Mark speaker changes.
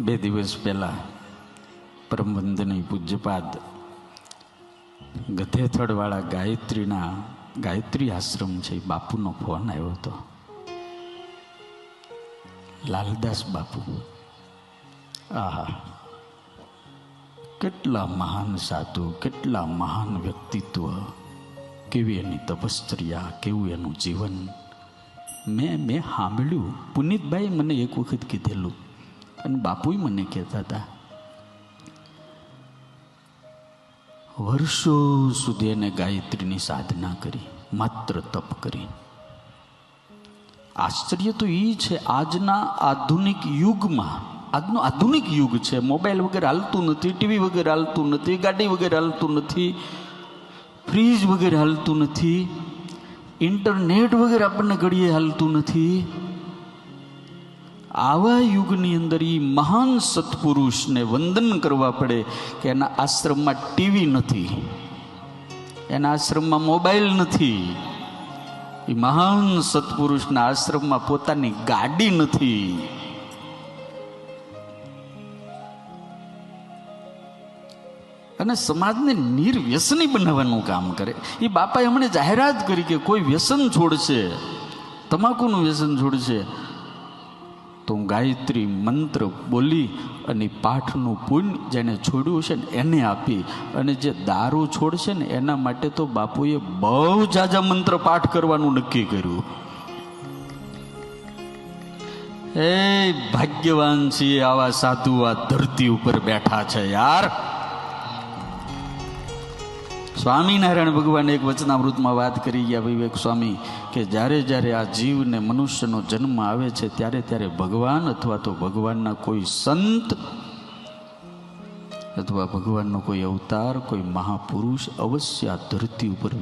Speaker 1: બે દિવસ પહેલાં પરમવંદની પૂજ્યપાદ ગધેથડવાળા ગાયત્રીના ગાયત્રી આશ્રમ છે બાપુનો ફોન આવ્યો હતો. લાલદાસ બાપુ. આહા. કેટલા મહાન સાધુ, કેટલા મહાન વ્યક્તિત્વ, કેવી એની તપશ્ચર્યા, કેવું એનું જીવન. મેં મેં સાંભળ્યું. પુનિતભાઈ મને એક વખત કીધેલું અને બાપુએ મને કહેતા હતા, વર્ષો સુધી એને ગાયત્રીની સાધના કરી, માત્ર તપ કરી. આશ્ચર્ય તો એ છે, આજના આધુનિક યુગમાં, આજનો આધુનિક યુગ છે, મોબાઈલ વગર હાલતું નથી, ટીવી વગર હાલતું નથી, ગાડી વગર હાલતું નથી, ફ્રીજ વગર હાલતું નથી, ઇન્ટરનેટ વગર આપણને ઘડીએ હાલતું નથી આવા યુગની અંદર એ મહાન સત્પુરુષને વંદન કરવા પડે કે એના આશ્રમમાં ટીવી નથી, એના આશ્રમમાં મોબાઈલ નથી. એ મહાન સત્પુરુષના આશ્રમમાં પોતાની ગાડી નથી. અને સમાજને નિર્વ્યસની બનાવવાનું કામ કરે. એ બાપાએ હમણે જાહેરાત કરી કે કોઈ વ્યસન છોડશે, તમાકુનું વ્યસન છોડશે તો હું ગાયત્રી મંત્ર બોલી અને પાઠનું પુણ્ય જેને છોડ્યું છે ને એને આપી. અને જે દારૂ છોડશે ને એના માટે તો બાપુએ બહુ જાજા મંત્ર પાઠ કરવાનું નક્કી કર્યું. એ ભાગ્યવાન છીએ આવા સાધુ આ ધરતી ઉપર બેઠા છે યાર. સ્વામિનારાયણ ભગવાન એક વચનામૃતમાં વાત કરી ગયા વિવેક સ્વામી કે જ્યારે જ્યારે આ જીવને મનુષ્યનો જન્મ આવે છે, ત્યારે ત્યારે ભગવાન અથવા તો ભગવાનના કોઈ સંત અથવા ભગવાનનો કોઈ અવતાર, કોઈ મહાપુરુષ અવશ્ય આ ધરતી ઉપર